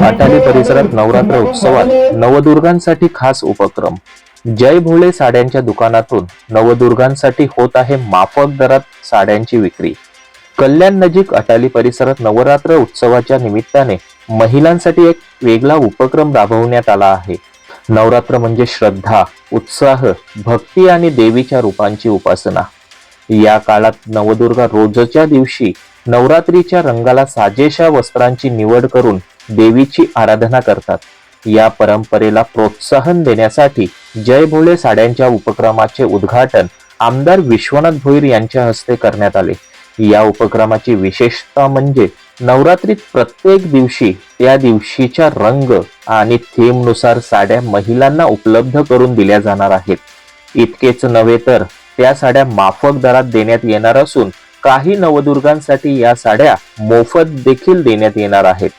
वाटाली परिसरात नवरात्र उत्सवात नवदुर्गांसाठी खास उपक्रम. जय भोळे साड्यांच्या दुकानातून नवदुर्गांसाठी होत आहे माफक दरात साड्यांची विक्री. कल्याण नजीक अटाली परिसरात नवरात्र उत्सवाच्या निमित्ताने महिलांसाठी एक वेगळा उपक्रम राबवण्यात आला आहे. नवरात्र म्हणजे श्रद्धा उत्साह भक्ती आणि देवीच्या रूपांची उपासना. या काळात नवदुर्गा रोजच्या दिवशी नवरात्रीच्या रंगाला साजेशा वस्त्रांची निवड करून देवीची आराधना करतात. या परंपरेला प्रोत्साहन देण्यासाठी जय भोळे साड्यांच्या उपक्रमाचे उद्घाटन आमदार विश्वनाथ भोईर यांच्या हस्ते करण्यात आले. या उपक्रमाची विशेषता म्हणजे नवरात्रीत प्रत्येक दिवशी त्या दिवशीच्या रंग आणि थीमनुसार साड्या महिलांना उपलब्ध करून दिल्या जाणार आहेत. इतकेच नव्हे तर त्या साड्या माफक दरात देण्यात येणार असून काही नवदुर्गांसाठी या साड्या मोफत देखील देण्यात येणार आहेत.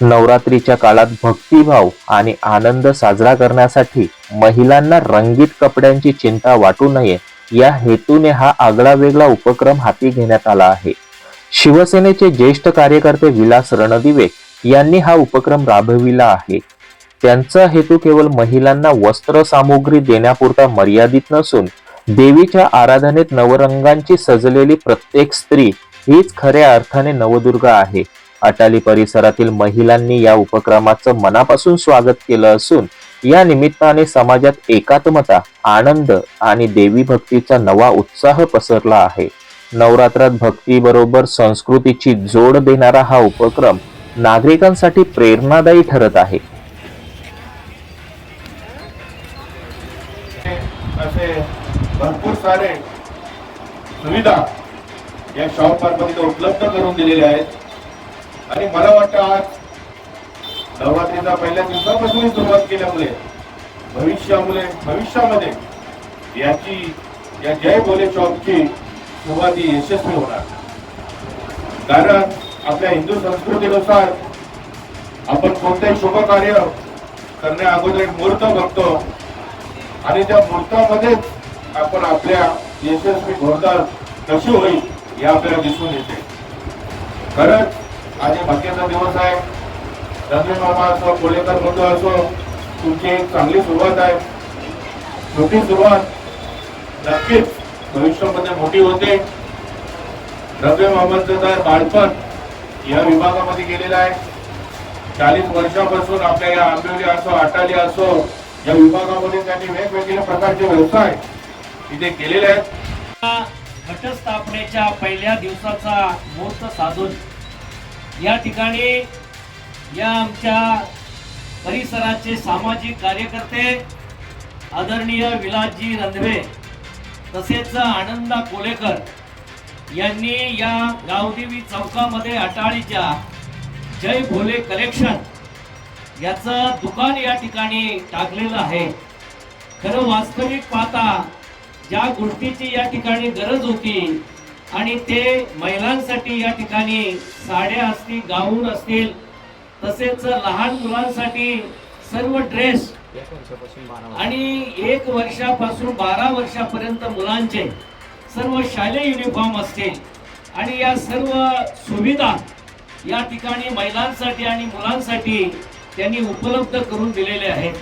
नवरात्रीच्या काळात भक्तिभाव आणि आनंद साजरा करण्यासाठी महिलांना रंगीत कपड्यांची चिंता वाटू नये या हेतूने हा आगळा वेगळा उपक्रम हाती घेण्यात आला आहे. शिवसेनेचे ज्येष्ठ कार्यकर्ते विलास रणदिवे यांनी हा उपक्रम राबविला आहे. त्यांचा हेतू केवळ महिलांना वस्त्र सामुग्री देण्यापुरता मर्यादित नसून देवीच्या आराधनेत नवरंगांची सजलेली प्रत्येक स्त्री हीच खऱ्या अर्थाने नवदुर्गा आहे. अटाली परिसरातील महिलांनी या उपक्रमाचं मनापासून स्वागत केलं असून या निमित्ताने समाजात एकात्मता आनंद आणि देवी भक्तीचा नवा उत्साह पसरला आहे. नवरात्रात भक्तीबरोबर संस्कृतीची जोड देणारा हा उपक्रम नागरिकांसाठी प्रेरणादायी ठरत आहे. भरपूर सारे सुविधा या शॉप मार्फत उपलब्ध करून दिलेल्या आहेत. आणि मला वाटतं आज नवरात्रीचा पहिल्या दिवसापासून सुरुवात केल्यामुळे भविष्यामुळे भविष्यामध्ये याची या जय बोले शॉपची सुरुवात ही यशस्वी होणार. कारण आपल्या हिंदू संस्कृतीनुसार आपण कोणतेही शुभ कार्य करण्या अगोदर एक मुहूर्त बघतो. आणि त्या मुहूर्तामध्येच आपण आपल्या यशस्वी घोडदळ कशी होईल हे आपल्याला दिसून येते. खरंच आज भाग्याचा दिवस आहे. रंजन मामा असो कोलेकर बंधू असो तुमची एक चांगली सुरुवात आहे. छोटी सुरुवात. नक्कीच भविष्यामध्ये मोठी होते. रव्य मामाचं तर बाळपण या विभागामध्ये गेलेलं आहे. चाळीस वर्षापासून आपल्या या आंबिवली असो आटाली असो या विभागामध्ये त्यांनी वेगवेगळ्या प्रकारचे व्यवसाय इथे केलेले आहेत. घटस्थापनेच्या पहिल्या दिवसाचा मुहूर्त साधून या ठिकाणी या आमच्या परिसराचे सामाजिक कार्यकर्ते आदरणीय विलासजी रंधवे तसेच आनंदा कोलेकर यांनी या गावदेवी चौकामध्ये अटाळीच्या जय भोले कलेक्शन याचं दुकान या ठिकाणी टाकलेलं आहे. खरं वास्तविक पाहता ज्या गोष्टीची या ठिकाणी गरज होती. आणि ते महिलांसाठी या ठिकाणी साड्या असतील गाऊन असतील तसेच लहान मुलांसाठी सर्व ड्रेस. आणि एक वर्षापासून बारा वर्षापर्यंत मुलांचे सर्व शालेय युनिफॉर्म असतील. आणि या सर्व सुविधा या ठिकाणी महिलांसाठी आणि मुलांसाठी त्यांनी उपलब्ध करून दिलेले आहेत.